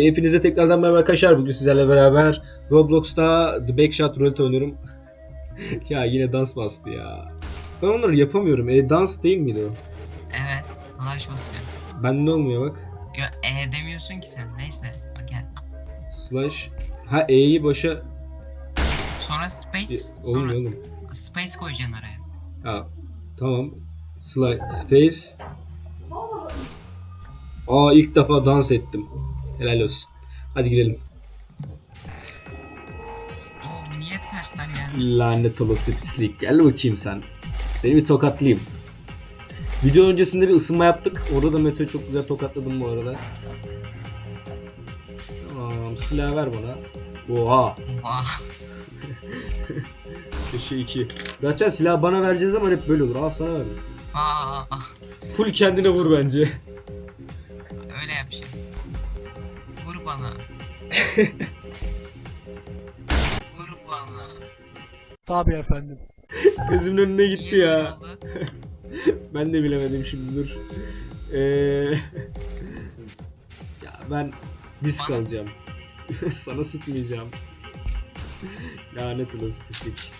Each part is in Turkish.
E, hepinize tekrardan merhaba arkadaşlar. Bugün sizlerle beraber Roblox'ta The Backshot Roulette oynuyorum. ya yine dans bastı ya. Ben onları yapamıyorum. E dans değil miydi o? Evet, slash basıyor. Bende olmuyor bak. Yo, e demiyorsun ki sen. Neyse, bak gel. Slash. Ha E'yi başa... Sonra space, E, olmuyor sonra oğlum. space koyacaksın araya. Ha tamam. Slash space. Aa ilk defa dans ettim. Helal olsun. Hadi girelim. Bu niye tersten geldi? Lanet olası pislik. Gel bakayım sen. Seni bir tokatlayayım. Video öncesinde bir ısınma yaptık. Orada da Mete'yi çok güzel tokatladım bu arada. Tamam silah ver bana. Oha. Oha. Köşe 2. Zaten silah bana vereceğiz ama hep böyle olur. Al sana verdim. Aa, Full kendine vur bence. öyle yap şey. Bana. Vur bana. Tabii efendim. Gözümün önüne gitti Niye ya. böyle oldu? Ben de bilemedim şimdi dur. Ee... ya ben risk Bana- alacağım. Sana sıkmayacağım. Lanet olası pislik.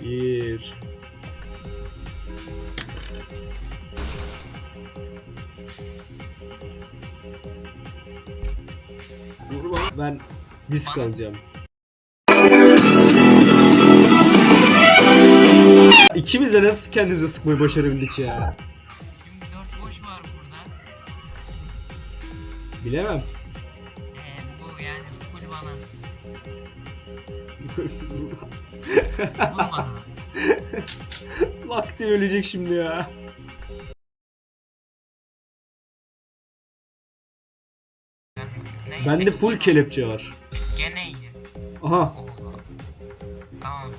Bir. Ben risk alacağım. İkimiz de nasıl kendimize sıkmayı başarabildik ya? Şimdi dört boş var burada. Bilemem. Ee, bu yani full bana. Vur bana. Lak diye ölecek şimdi ya. Neyse, Bende full iyi. kelepçe var. Gene iyi. Aha. Oo. Tamam.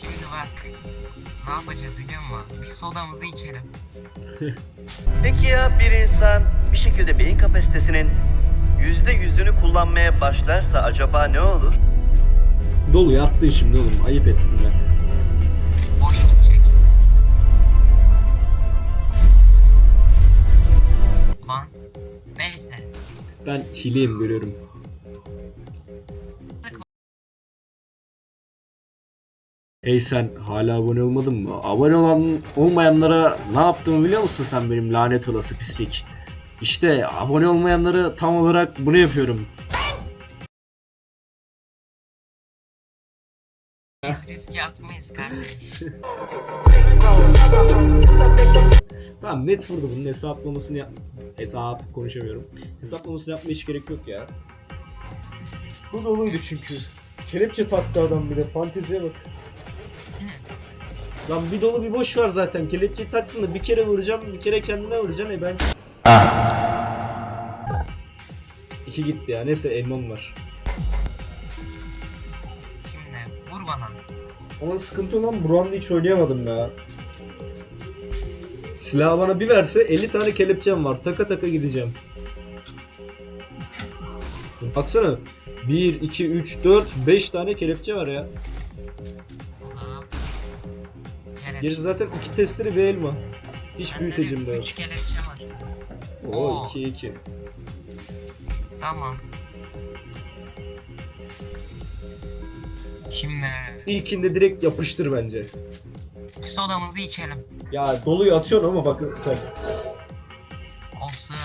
Şimdi bak. Ne yapacağız biliyor musun? Bir sodamızı içelim. Peki ya bir insan bir şekilde beyin kapasitesinin yüzde yüzünü kullanmaya başlarsa acaba ne olur? Dolu yattın şimdi oğlum. Ayıp ettin bak. Ben hileyim görüyorum. Ey sen hala abone olmadın mı? Abone olan olmayanlara ne yaptığımı biliyor musun sen benim lanet olası pislik? İşte abone olmayanlara tam olarak bunu yapıyorum. Riske atmayız kardeş. Tamam net vurdu bunun hesaplamasını yap... Hesap konuşamıyorum. Hesaplamasını yapmaya hiç gerek yok ya. Bu doluydu çünkü. Kelepçe taktı adam bile. Fanteziye bak. Lan bir dolu bir boş var zaten. Kelepçe taktın da bir kere vuracağım, bir kere kendine vuracaksın. E ben... İki gitti ya. Neyse elmam var. Ama sıkıntı olan bu round'u hiç oynayamadım ya. Silah bana bir verse 50 tane kelepçem var. Taka taka gideceğim. Baksana. 1, 2, 3, 4, 5 tane kelepçe var ya. Gerisi zaten iki testleri bir elma. Hiç Bende de büyütecim de yok. Üç kelepçe var. Oo Oo. 2, 2. Tamam. Şimdi İlkinde direkt yapıştır bence. sodamızı içelim. Ya doluyu atıyorsun ama bak sen. Olsun.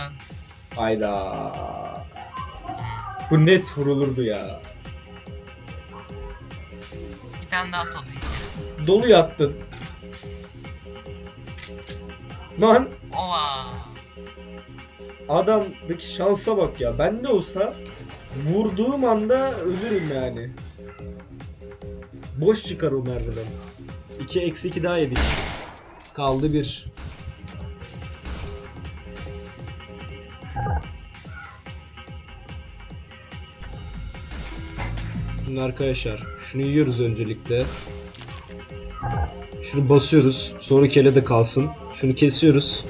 Hayda. Bu net vurulurdu ya. Bir tane daha soda içelim. Dolu yattın. Lan Ova. Adamdaki şansa bak ya. Bende olsa vurduğum anda ölürüm yani. Boş çıkar o mermiden. 2 eksi 2 daha yedik. Kaldı 1. Şimdi arkadaşlar şunu yiyoruz öncelikle. Şunu basıyoruz. Sonra kele de kalsın. Şunu kesiyoruz.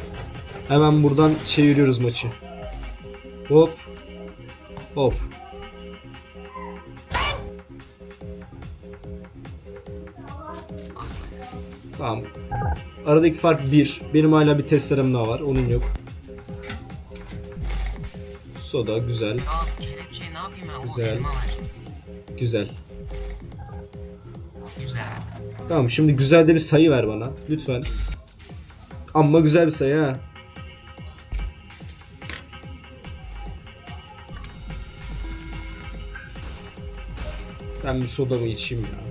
Hemen buradan çeviriyoruz maçı. Hop. Hop. Tamam. Aradaki fark 1. Benim hala bir testerem daha var. Onun yok. Soda güzel. Ya kelepçeyi ne yapayım ben? Güzel. O elma var. Güzel. Güzel. Tamam şimdi güzel de bir sayı ver bana. Lütfen. Amma güzel bir sayı ha. Ben bir soda mı içeyim ya?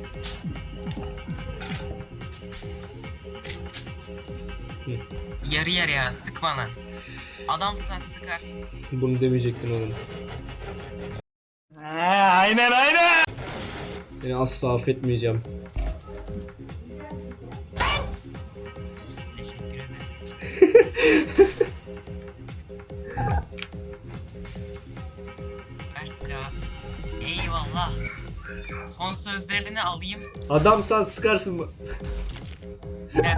Yarı yarıya sık bana. Adam sen sıkarsın. Bunu demeyecektin oğlum. aynen aynen. Seni asla affetmeyeceğim. Teşekkür ederim. Ver silahı. Eyvallah. Son sözlerini alayım. Adamsan sıkarsın mı?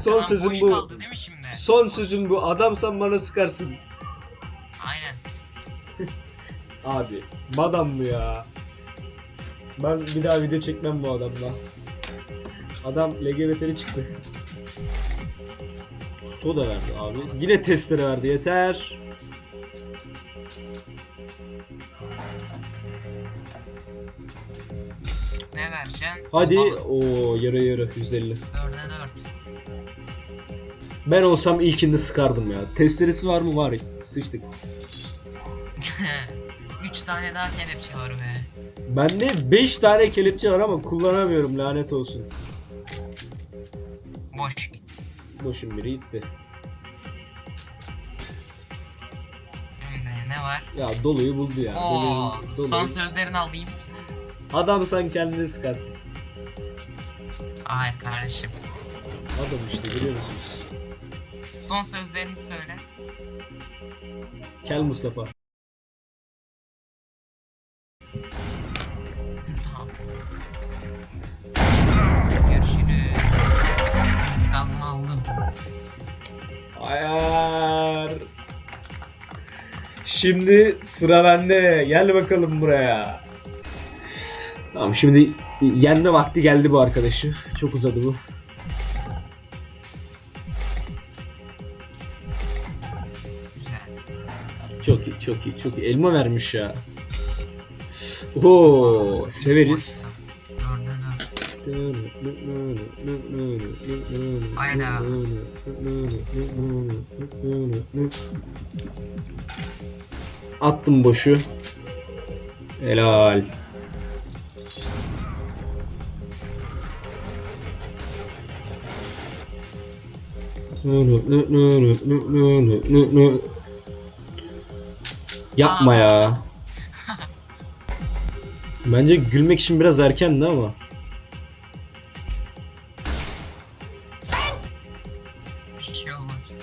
Son lan, sözüm boş bu. kaldı değil mi şimdi? Son sözüm bu. Adamsan bana sıkarsın. Aynen. Abi madam bu ya. Ben bir daha video çekmem bu adamla. Adam LGBT'li çıktı. Soda verdi abi. Yine testere verdi yeter. Ne vereceksin? Hadi. O yarı yarı %50. Dörde dört. Ben olsam ilkinde sıkardım ya. Testeresi var mı? Var. Sıçtık. Üç tane daha kelepçe var be. Bende 5 tane kelepçe var ama kullanamıyorum lanet olsun. Boş git. Boşun biri gitti. Ne var? Ya doluyu buldu ya. Oo, Doluyu, son doluyu. sözlerini alayım. Adam sen kendini sıkarsın. Hayır kardeşim. Adam işte biliyor musunuz? Son sözlerini söyle. Kel Mustafa. Tamam. Görüşürüz. İntikamımı aldım. Hayır. Şimdi sıra bende. Gel bakalım buraya. Tamam şimdi yenme vakti geldi bu arkadaşı. Çok uzadı bu. Çok iyi, çok iyi, çok iyi. Elma vermiş ya. Oo, severiz. Hayda. Attım boşu. Helal. Yapma ya. Bence gülmek için biraz erkendi ama. Bir şey olmaz.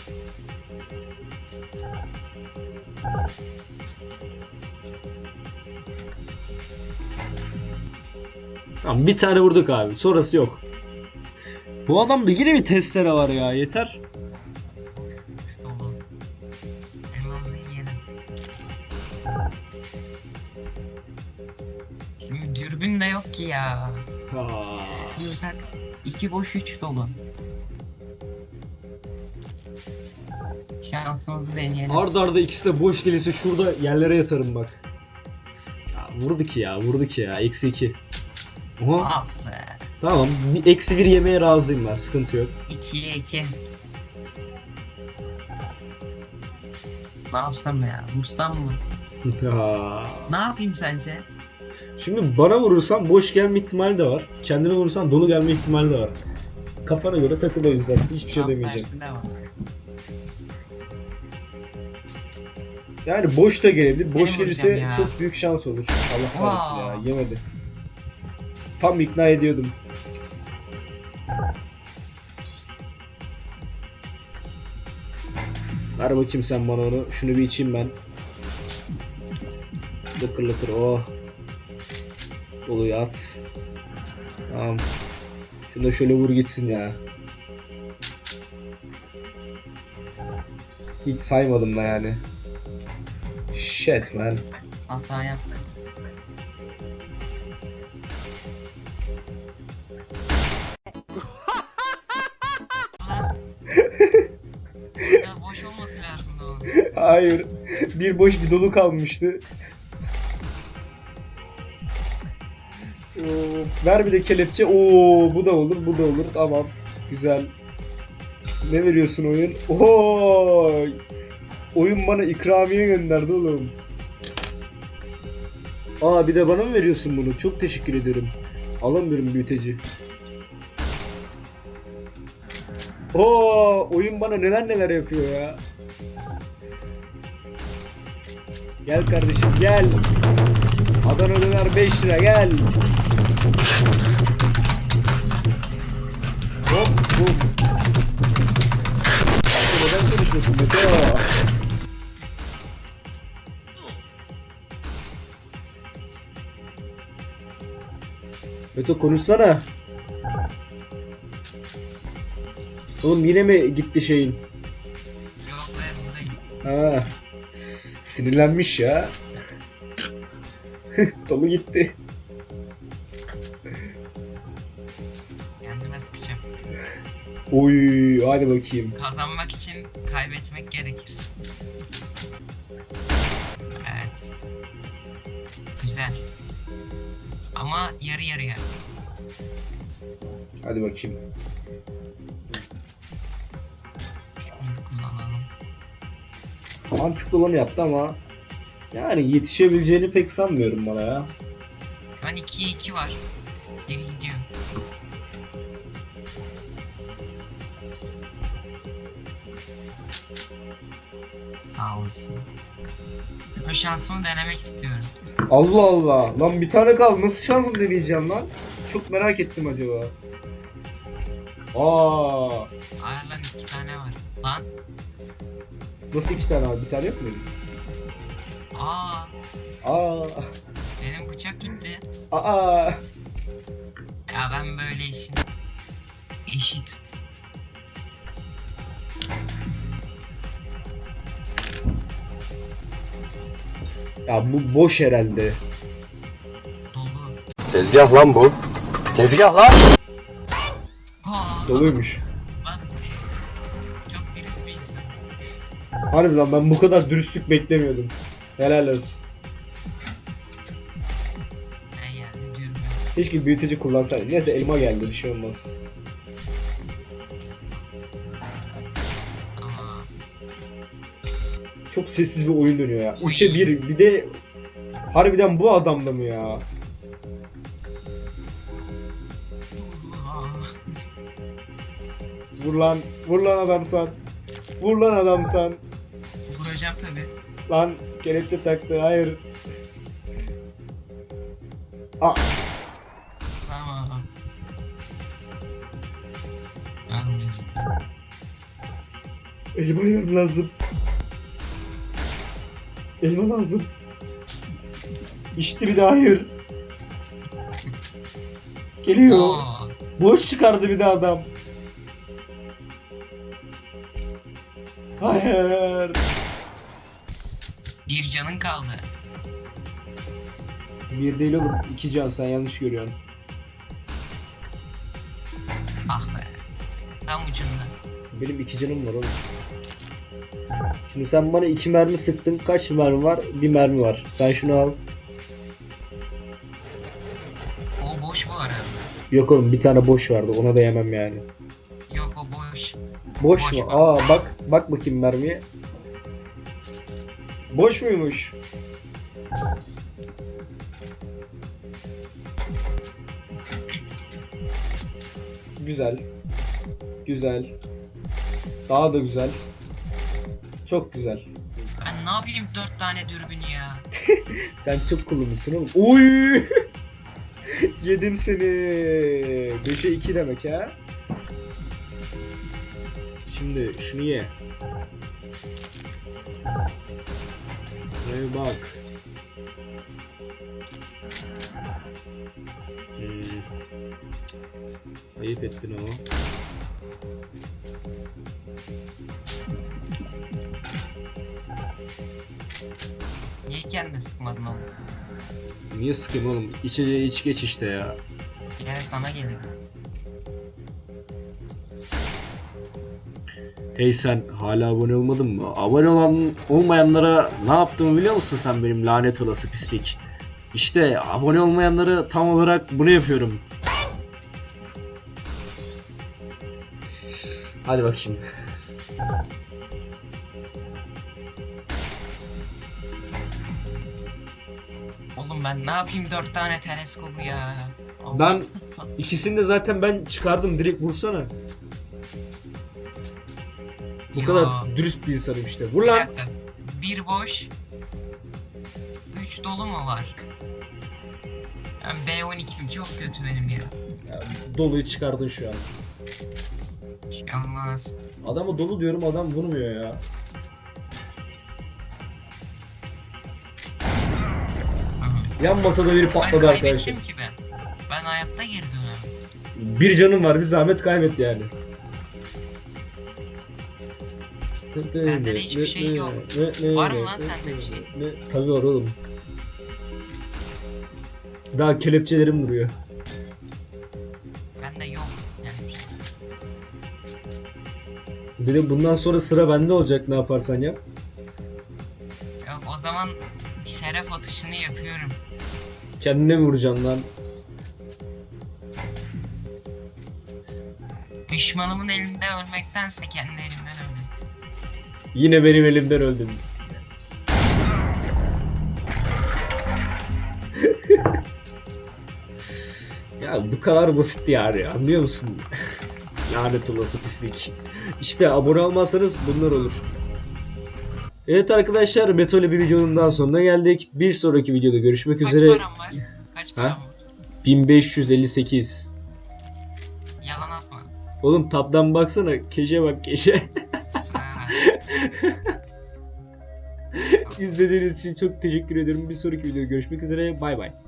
Tamam bir tane vurduk abi. Sonrası yok. Bu adamda yine bir testere var ya. Yeter. Şimdi dürbün de yok ki ya. Tak. İki boş üç dolu. Şansımızı deneyelim. Arda arda ikisi de boş gelirse şurada yerlere yatarım bak. Ya vurdu ki ya. Vurdu ki ya. Eksi iki. Oha. Ah be. Tamam. Bir eksi bir yemeye razıyım ben. Sıkıntı yok. 2'ye 2. Ne yapsam ya? Vursam mı? Ha. Ne yapayım sence? Şimdi bana vurursan boş gelme ihtimali de var. Kendine vurursan dolu gelme ihtimali de var. Kafana göre takıl o yüzden. Hiçbir şey Tam demeyeceğim. Yani boş da gelebilir. Boş gelirse vuracağım ya. çok büyük şans olur. Allah kahretsin ya. Yemedi. Tam ikna ediyordum. Ver bakayım sen bana onu. Şunu bir içeyim ben. Lıkır lıkır oh. Doluyu at. Tamam. Şunu da şöyle vur gitsin ya. Hiç saymadım da yani. Shit man. Hata yaptım. Hayır. bir boş bir dolu kalmıştı. Ver bir de kelepçe. Oo bu da olur, bu da olur. Tamam. Güzel. Ne veriyorsun oyun? Oo! Oyun bana ikramiye gönderdi oğlum. Aa bir de bana mı veriyorsun bunu? Çok teşekkür ederim. Alamıyorum büyüteci. Oo, oyun bana neler neler yapıyor ya. Gel kardeşim gel. Adana döner 5 lira gel. Hop hop. Neden konuşuyorsun Mete? Mete konuşsana. Oğlum yine mi gitti şeyin? Yok. Ha. Sinirlenmiş ya. Dolu gitti. Kendime sıkacağım. Oy hadi bakayım. Kazanmak için kaybetmek gerekir. Evet. Güzel. Ama yarı yarıya. Hadi bakayım. Mantıklı olanı yaptı ama yani yetişebileceğini pek sanmıyorum bana ya. Şu an 2'ye 2 var. Geri gidiyor. Sağ olasın. Bu şansımı denemek istiyorum. Allah Allah. Lan bir tane kaldı. Nasıl şansım deneyeceğim lan? Çok merak ettim acaba. Aa, Ay lan iki tane var. Lan. Nasıl iki tane var? Bir tane yok muydu? Aa. Aa, Benim bıçak gitti. aa. Ya ben böyle işin eşit. Ya bu boş herhalde. Dolu. Tezgah lan bu. Tezgah lan. Aa, Doluymuş. Harbiden ben bu kadar dürüstlük beklemiyordum. Helal olsun. Ne yani. Keşke büyüteci kullansaydım. Neyse elma geldi bir şey olmaz. Ama Çok sessiz bir oyun dönüyor ya. Oy. 3'e 1 bir de harbiden bu adamda mı ya? Vur lan, vur lan adamsan. Vur lan adamsan. Vuracağım tabi. Lan kelepçe taktı, hayır. Aa, Tamam. Anladım. elma yemem lazım. Elma lazım. İşte bir de hayır. Geliyor. Aa, Boş çıkardı bir de adam. Hayır. Bir canın kaldı. Bir değil oğlum. iki can sen yanlış görüyorsun. Ah be. Tam ucunda. Benim iki canım var oğlum. Şimdi sen bana iki mermi sıktın. Kaç mermi var? Bir mermi var. Sen şunu al. O boş bu arada. Yok oğlum bir tane boş vardı. Ona da yemem yani. Yok o boş. Boş, Boş mu? var. Aa bak bak bakayım mermiye. Boş muymuş? Güzel. Güzel. Daha da güzel. Çok güzel. Ben ne yapayım dört tane dürbün ya. Sen çok kullanmışsın oğlum. Uy! Yedim seni. 5'e 2 demek ha. Şimdi şunu ye. Şuraya bak. Hmm. Ayıp ettin ama. Niye kendine sıkmadın oğlum? Niye sıkayım oğlum? İçeceği iç geç işte ya. Yine sana gelir. Hey sen hala abone olmadın mı? Abone olan olmayanlara ne yaptığımı biliyor musun sen benim lanet olası pislik? İşte abone olmayanlara tam olarak bunu yapıyorum. Hadi bak şimdi. Oğlum ben ne yapayım dört tane teleskobu ya. Lan ikisini de zaten ben çıkardım direkt vursana. Bu Ya. kadar dürüst bir insanım işte. Vur Bir lan. dakika. Bir boş. Üç dolu mu var? Ben B12'm çok kötü benim ya. Ya, Doluyu çıkardın şu an. Şey olmaz. Adama dolu diyorum adam vurmuyor ya. Yan masada biri Ben patladı arkadaşlar. kaybettim ki ben. Ben hayatta geri dönemem. Bir canım var bir zahmet kaybet yani. Bende de hiçbir şey yok. Var mı lan sende bir şey? Tabii var oğlum. Daha kelepçelerim duruyor. Bende yok. Yani bir şey. Bir de bundan sonra sıra bende olacak ne yaparsan yap. Yok o zaman şeref atışını yapıyorum. Kendine mi vuracaksın lan? Düşmanımın elinde ölmektense kendi elimden ölürüm. Yine benim elimden öldün. ya bu kadar basit yani anlıyor musun? Lanet olası pislik. İşte abone olmazsanız bunlar olur. Evet arkadaşlar Meto ile bir videonun daha sonuna geldik. Bir sonraki videoda görüşmek Kaç üzere. param var? Kaç param var? 1558. Yalan atma. Oğlum tabdan baksana. Keşe bak keşe. İzlediğiniz için çok teşekkür ederim. Bir sonraki videoda görüşmek üzere. Bay bay.